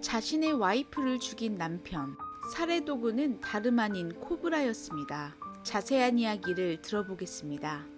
자신의 와이프를 죽인 남편. 살해 도구는 다름 아닌 코브라였습니다. 자세한 이야기를 들어보겠습니다.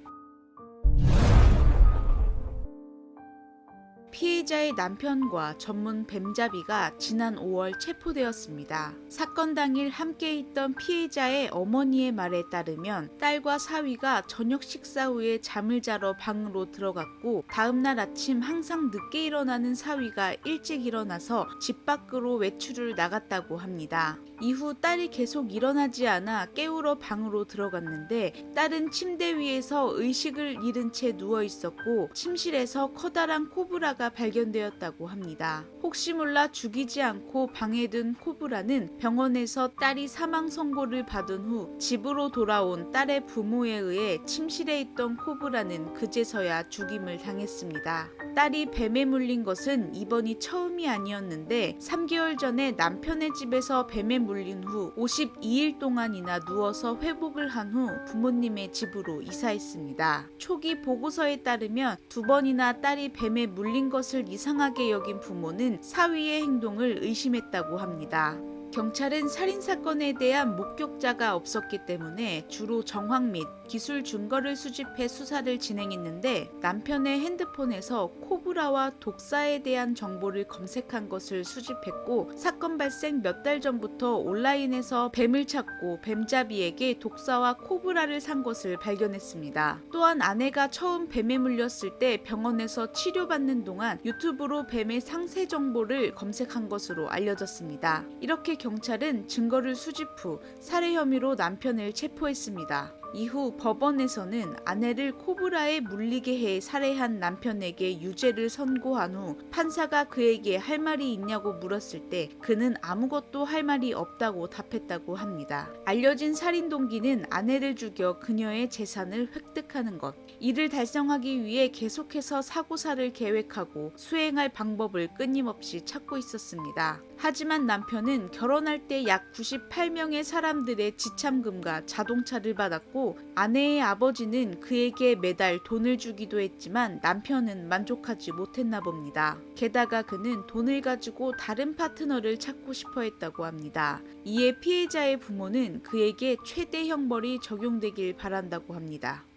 피해자의 남편과 전문 뱀잡이가 지난 5월 체포되었습니다. 사건 당일 함께 있던 피해자의 어머니의 말에 따르면 딸과 사위가 저녁 식사 후에 잠을 자러 방으로 들어갔고 다음날 아침 항상 늦게 일어나는 사위가 일찍 일어나서 집 밖으로 외출을 나갔다고 합니다. 이후 딸이 계속 일어나지 않아 깨우러 방으로 들어갔는데 딸은 침대 위에서 의식을 잃은 채 누워 있었고 침실에서 커다란 코브라 가 발견되었다고 합니다. 혹시 몰라 죽이지 않고 방에 든 코브라는 병원에서 딸이 사망 선고를 받은 후 집으로 돌아온 딸의 부모에 의해 침실에 있던 코브라는 그제서야 죽임을 당했습니다. 딸이 뱀에 물린 것은 이번이 처음이 아니었는데 3개월 전에 남편의 집에서 뱀에 물린 후 52일 동안이나 누워서 회복을 한 후 부모님의 집으로 이사했습니다. 초기 보고서에 따르면 두 번이나 딸이 뱀에 물린 것을 이상하게 여긴 부모는 사위의 행동을 의심했다고 합니다. 경찰은 살인 사건에 대한 목격자가 없었기 때문에 주로 정황 및 기술 증거를 수집해 수사를 진행했는데 남편의 핸드폰에서 코브라와 독사에 대한 정보를 검색한 것을 수집했고 사건 발생 몇 달 전부터 온라인에서 뱀을 찾고 뱀잡이에게 독사와 코브라를 산 것을 발견했습니다. 또한 아내가 처음 뱀에 물렸을 때 병원에서 치료받는 동안 유튜브로 뱀의 상세 정보를 검색한 것으로 알려졌습니다. 이렇게 경찰은 증거를 수집 후 살해 혐의로 남편을 체포했습니다. 이후 법원에서는 아내를 코브라에 물리게 해 살해한 남편에게 유죄를 선고한 후 판사가 그에게 할 말이 있냐고 물었을 때 그는 아무것도 할 말이 없다고 답했다고 합니다. 알려진 살인 동기는 아내를 죽여 그녀의 재산을 획득하는 것. 이를 달성하기 위해 계속해서 사고사를 계획하고 수행할 방법을 끊임없이 찾고 있었습니다. 하지만 남편은 결혼할 때 약 98명의 사람들의 지참금과 자동차를 받았 고 아내의 아버지는 그에게 매달 돈을 주기도 했지만 남편은 만족하지 못했나 봅니다. 게다가 그는 돈을 가지고 다른 파트너를 찾고 싶어 했다고 합니다. 이에 피해자의 부모는 그에게 최대 형벌이 적용되길 바란다고 합니다.